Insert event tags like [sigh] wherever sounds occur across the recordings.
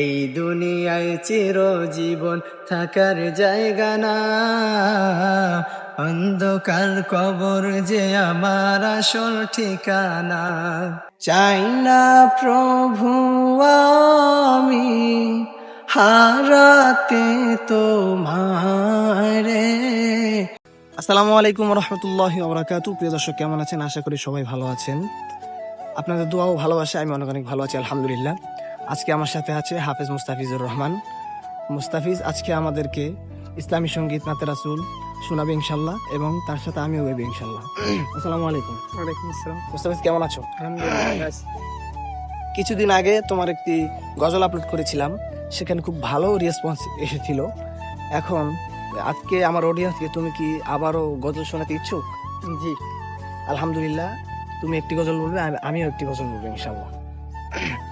এই দুনিয়ায় চিরজীবন থাকার জায়গা না। অন্ধকার কবর যে আমার আসল ঠিকানা। চাই না প্রভু আমি হারাতে তোমারে আসসালামু আলাইকুম রহমতুল্লাহ ওবরাকাতু। প্রিয় দর্শক, কেমন আছেন? আশা করি সবাই ভালো আছেন। আপনাদের দোয়াও ভালোবাসে আমি অনেক অনেক ভালো আছি, আলহামদুলিল্লাহ। আজকে আমার সাথে আছে হাফেজ মুস্তাফিজুর রহমান। মুস্তাফিজ আজকে আমাদেরকে ইসলামী সংগীত নাতে রাসুল শোনাবে ইনশাল্লাহ এবং তার সাথে আমিও গাইবে ইনশাল্লাহ [clears throat] আসসালামু আলাইকুম। ওয়ালাইকুম আসসালাম। মুস্তাফিজ কেমন আছো? আলহামদুলিল্লাহ কিছুদিন আগে তোমার একটি গজল আপলোড করেছিলাম সেখানে খুব ভালো রেসপন্স এসেছিল। এখন আজকে আমার অডিয়েন্সকে তুমি কি আবারও গজল শোনাতে ইচ্ছুক? জি। আলহামদুলিল্লাহ তুমি একটি গজল বলবে আমিও একটি গজল বলব ইনশাল্লাহ [clears throat]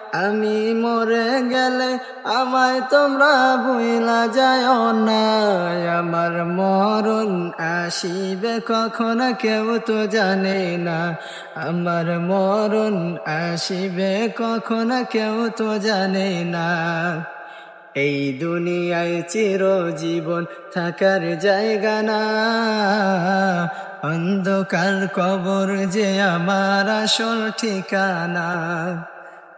আমি মরে গেলে আমায় তোমরা ভুলা যায় না। আমার মরণ আসিবে কখন কেউ তো জানে না। আমার মরণ আসিবে কখন কেউ তো জানে না। এই দুনিয়ায় চিরজীবন থাকার জায়গা না। অন্ধকার কবর যে আমার আসল ঠিকানা।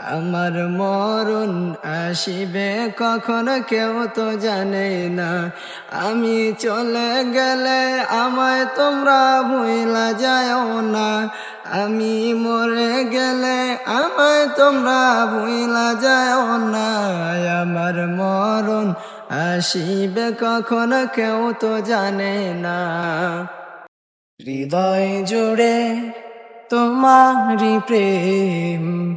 আমার মরণ আসিবে কখন কেউ তো জানে না। আমি চলে গেলে আমায় তোমরা ভুলা যায় না। আমি মরে গেলে আমায় তোমরা ভুলা যায় না। আমার মরণ আসিবে কখন কেউ তো জানে না। হৃদয় জুড়ে তোমারি প্রেম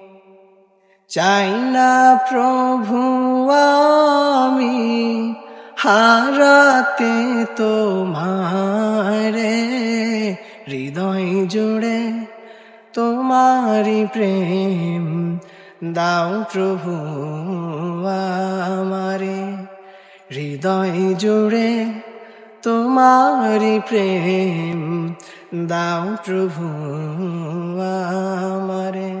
চাই না প্রভু আমি হারাতে তোমারে হৃদয় জুড়ে তোমারি প্রেম দাও প্রভু আমারে, হৃদয় জুড়ে তোমারি প্রেম দাও প্রভু আমারে।